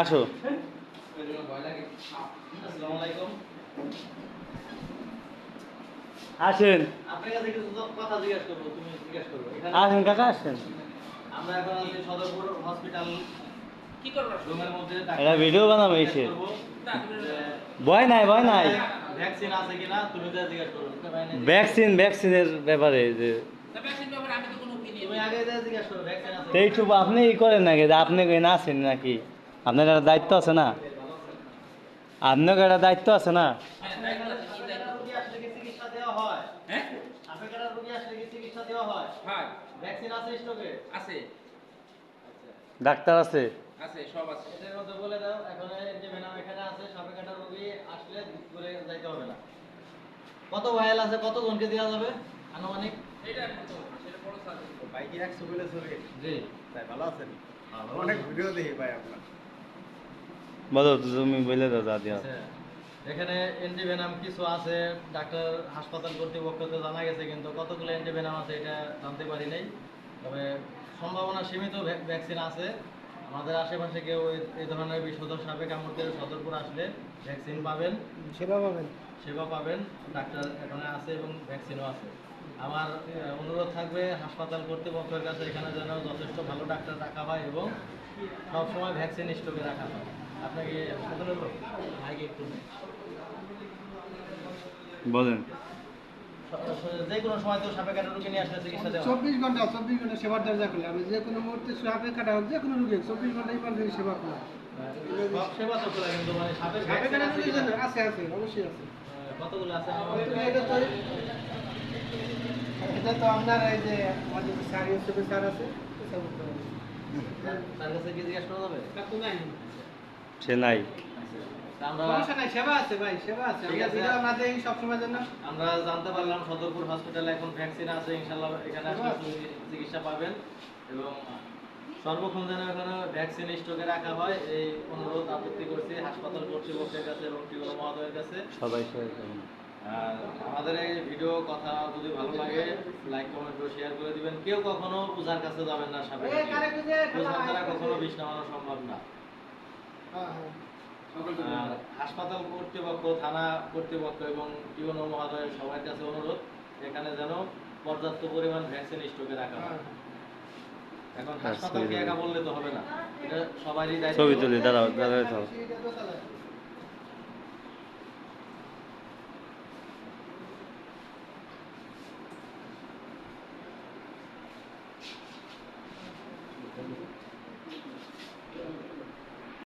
আসো। আসসালামু আলাইকুম আসেন। আপনার কাছে কিছু তো কথা জিজ্ঞেস করব তুমি জিজ্ঞেস করব। এখানে আসেন কাকা আসেন। আমরা এখন আছি সদরপুর হসপিটাল কি করব? রুমের মধ্যে এটা ভিডিও বানাবো এসে ভয় নাই ভয় নাই। ভ্যাকসিন আছে কিনা তুমি যা জিজ্ঞেস করো ভ্যাকসিন ভ্যাকসিনের ব্যাপারে যে। তা ভ্যাকসিন ব্যাপারে আমি তো কোনো opinion তুমি আগে যা জিজ্ঞেস করো ভ্যাকসিন আছে তো এইটুকু আপনি ই করেন নাকি? যে আপনি না আছেন নাকি? আপনার একটা দায়িত্ব আছে না? আপনার একটা দায়িত্ব আছে না? হ্যাঁ, হয়। হ্যাঁ? হয় হয়, ডাক্তার আছে? আছে, সব আছে। এটার মধ্যে বলে দাও এখন এই যে ম্যাডাম এখানে আছে সাপে কাটা রোগী আসলে ঘুরে যাইতে হবে না কত ভাইল আছে কত জনকে দেওয়া যাবে? আনুমানিক? এটা কত? সেটা বড় সার্ভিস। বাইকে একশো বলে জি। তাই ভালো আছেন? অনেক ভিডিও দেখি ভাই আপনার। বলো তুমি বলে দাও যা আচ্ছা, এখানে কিছু আছে ডাক্তার হাসপাতাল কর্তৃপক্ষতে জানা গেছে কিন্তু কতগুলো এন্টিভেনাম আছে এটা জানতে পারি নাই। তবে সম্ভাবনা সীমিত ভ্যাকসিন আছে। আমাদের আশেপাশে কেউ এই- ধরনের বিষধর সাপে কামড়তে সতর্ক আসলে ভ্যাকসিন পাবেন। সেবা পাবেন। সেবা পাবেন ডাক্তার এখানে আছে এবং ভ্যাকসিনও আছে। আমার অনুরোধ থাকবে হাসপাতাল কর্তৃপক্ষের কাছে এখানে যেন যথেষ্ট ভালো ডাক্তার রাখা হয় এবং সবসময় ভ্যাকসিন স্টকে রাখা হয়। বলেন। যে কোনো সময় তো সাপে কাটা রুগী নিয়ে আসলে চিকিৎসা দেওয়া চব্বিশ ঘণ্টা চব্বিশ ঘণ্টা সেবার দরজা খুলে আমি যে কোনো মুহূর্তে সাপে কাটা হোক যে কোনো রুগী চব্বিশ ঘণ্টা ইমার্জেন্সি সেবা খোলা সেবা তো খোলা কিন্তু মানে সাপের সাপে কাটা আছে জন্য আছে আছে অবশ্যই আছে। কতগুলো আছে? এটা তো এটা তো আপনার এই যে আমাদের যে স্যার হিসেবে স্যার আছে তার কাছে কি জিজ্ঞেস করা যাবে? তা তো নাই। সে নাই আমরা সমস্যা নাই সেবা আছে ভাই সেবা আছে। ঠিক আমরা আছে। ভিডিও না দেই সবসময় জন্য। আমরা জানতে পারলাম সদরপুর হসপিটালে এখন ভ্যাকসিন আছে ইনশাল্লাহ এখানে চিকিৎসা পাবেন। এবং সর্বক্ষণ যেন এখানে ভ্যাকসিন স্টকে রাখা হয় এই অনুরোধ আপত্তি করছি হাসপাতাল কর্তৃপক্ষের কাছে এবং টিউনো মহোদয়ের কাছে। সবাই আর আমাদের এই ভিডিও কথা যদি ভালো লাগে লাইক কমেন্ট শেয়ার করে দিবেন। কেউ কখনো পূজার কাছে যাবেন না এই পূজার দ্বারা কখনো বিষ নামানো সম্ভব না। হাসপাতাল কর্তৃপক্ষ থানা কর্তৃপক্ষ এবং জীবন মহাদয়ের সবার কাছে অনুরোধ এখানে যেন পর্যাপ্ত পরিমাণ ভ্যাকসিন স্টকে রাখা হয়। এখন হ্যাঁ, হাসপাতালকে একা বললে তো হবে না। এটা সবারই দায়িত্ব। ছবি তুলি।